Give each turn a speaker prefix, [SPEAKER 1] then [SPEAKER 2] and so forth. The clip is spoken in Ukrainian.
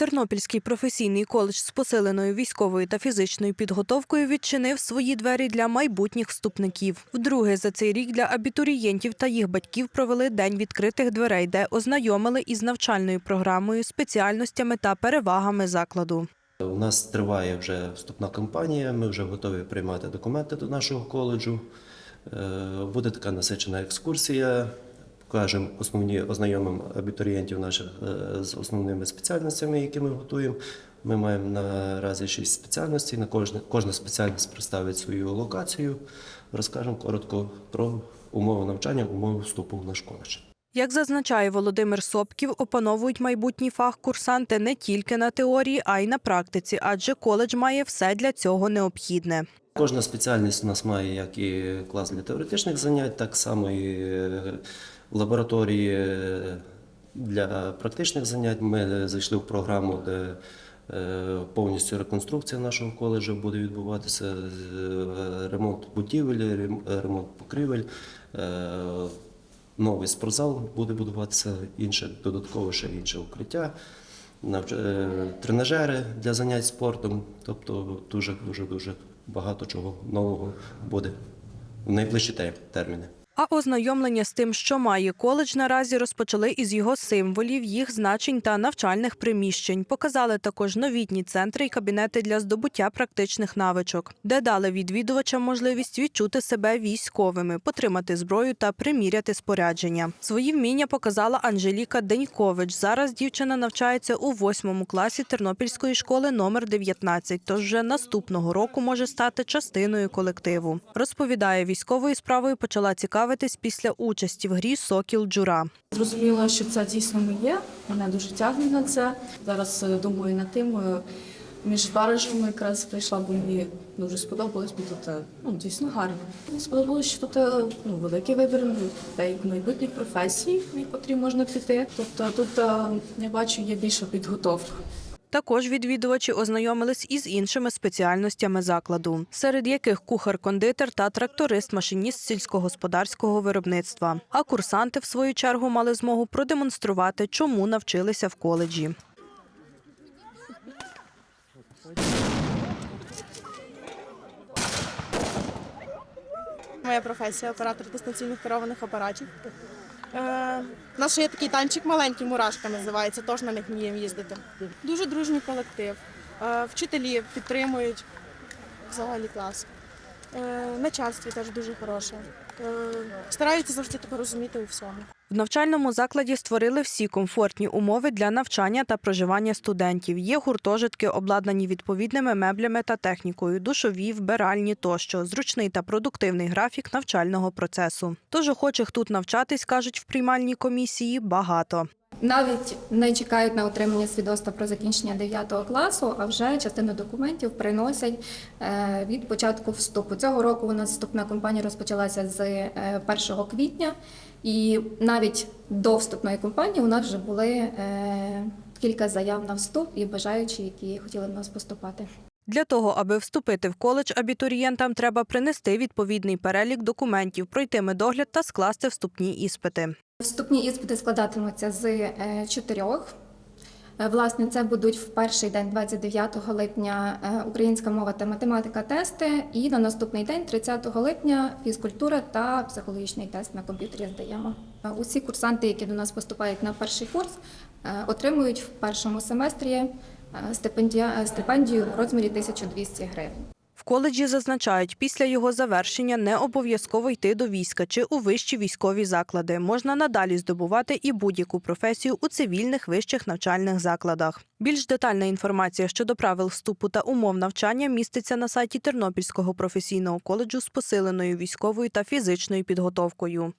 [SPEAKER 1] Тернопільський професійний коледж з посиленою військовою та фізичною підготовкою відчинив свої двері для майбутніх вступників. Вдруге за цей рік для абітурієнтів та їх батьків провели день відкритих дверей, де ознайомили із навчальною програмою, спеціальностями та перевагами закладу.
[SPEAKER 2] У нас триває вже вступна кампанія. Ми вже готові приймати документи до нашого коледжу. Е, Буде така насичена екскурсія. Покажемо основні ознайомимо абітурієнтів наших е, з основними спеціальностями, які ми готуємо. Ми маємо наразі шість спеціальностей. На кожне, кожна спеціальність представить свою локацію. Розкажемо коротко про умови навчання, умови вступу в наш коледж.
[SPEAKER 1] Як зазначає Володимир Сопків, опановують майбутній фах курсанти не тільки на теорії, а й на практиці, адже коледж має все для цього необхідне.
[SPEAKER 2] Кожна спеціальність у нас має як і клас для теоретичних занять, так само і е, лабораторії е, для практичних занять. Ми зайшли в програму, де е, повністю реконструкція нашого коледжу буде відбуватися, е, ремонт будівель, ремонт покрівель. е, Новий спортзал буде будуватися, інше додатково ще інше укриття, тренажери для занять спортом. Тобто дуже дуже дуже багато чого нового буде в найближчі терміни.
[SPEAKER 1] А ознайомлення з тим, що має коледж, наразі розпочали із його символів, їх значень та навчальних приміщень. Показали також новітні центри і кабінети для здобуття практичних навичок, де дали відвідувачам можливість відчути себе військовими, потримати зброю та приміряти спорядження. Свої вміння показала Анжеліка Денькович. Зараз дівчина навчається у восьмому класі Тернопільської школи номер 19, тож вже наступного року може стати частиною колективу. Розповідає, військовою справою почала цікавитись після участі в грі Сокіл Джура.
[SPEAKER 3] Зрозуміла, що це дійсно моє. Мене дуже тягне на це. Зараз е, думаю над тим. е, Між баражами якраз прийшла, бо мені дуже сподобалось, бо тут е, ну, дійсно гарно. Мені сподобалось, що тут ну, великий вибір деяких майбутніх професій, в котрі можна піти. Тобто тут я бачу є більша підготовка.
[SPEAKER 1] Також відвідувачі ознайомились із іншими спеціальностями закладу, серед яких кухар-кондитер та тракторист-машиніст сільськогосподарського виробництва. А курсанти, в свою чергу, мали змогу продемонструвати, чому навчилися в коледжі.
[SPEAKER 4] Моя професія оператор дистанційних керованих апаратів. Е, у нас ще є такий танчик маленький, мурашка називається, теж на них вміємо їздити. Дуже дружній колектив. Е, вчителі підтримують взагалі клас. Е, начальство теж дуже хороше. Стараються завжди тебе розуміти у всьому.
[SPEAKER 1] В навчальному закладі створили всі комфортні умови для навчання та проживання студентів. Є гуртожитки, обладнані відповідними меблями та технікою, душові, вбиральні тощо, зручний та продуктивний графік навчального процесу. Тож охочих тут навчатись, кажуть в приймальній комісії, багато.
[SPEAKER 5] Навіть не чекають на отримання свідоцтва про закінчення 9 класу, а вже частину документів приносять е, від початку вступу. Цього року у нас вступна кампанія розпочалася з е, 1 квітня, і навіть до вступної кампанії у нас вже були е, кілька заяв на вступ і бажаючі, які хотіли в нас поступати.
[SPEAKER 1] Для того, аби вступити в коледж, абітурієнтам треба принести відповідний перелік документів, пройти медогляд та скласти вступні іспити.
[SPEAKER 5] Вступні іспити складатимуться з е, чотирьох. Е, Власне, це будуть в перший день, 29 липня, е, українська мова та математика тести, і на наступний день, 30 липня, фізкультура та психологічний тест на комп'ютері здаємо. Усі курсанти, які до нас поступають на перший курс, отримують в першому семестрі стипендію в розмірі 1200 гривень.
[SPEAKER 1] В коледжі зазначають, після його завершення не обов'язково йти до війська чи у вищі військові заклади. Можна надалі здобувати і будь-яку професію у цивільних вищих навчальних закладах. Більш детальна інформація щодо правил вступу та умов навчання міститься на сайті Тернопільського професійного коледжу з посиленою військовою та фізичною підготовкою.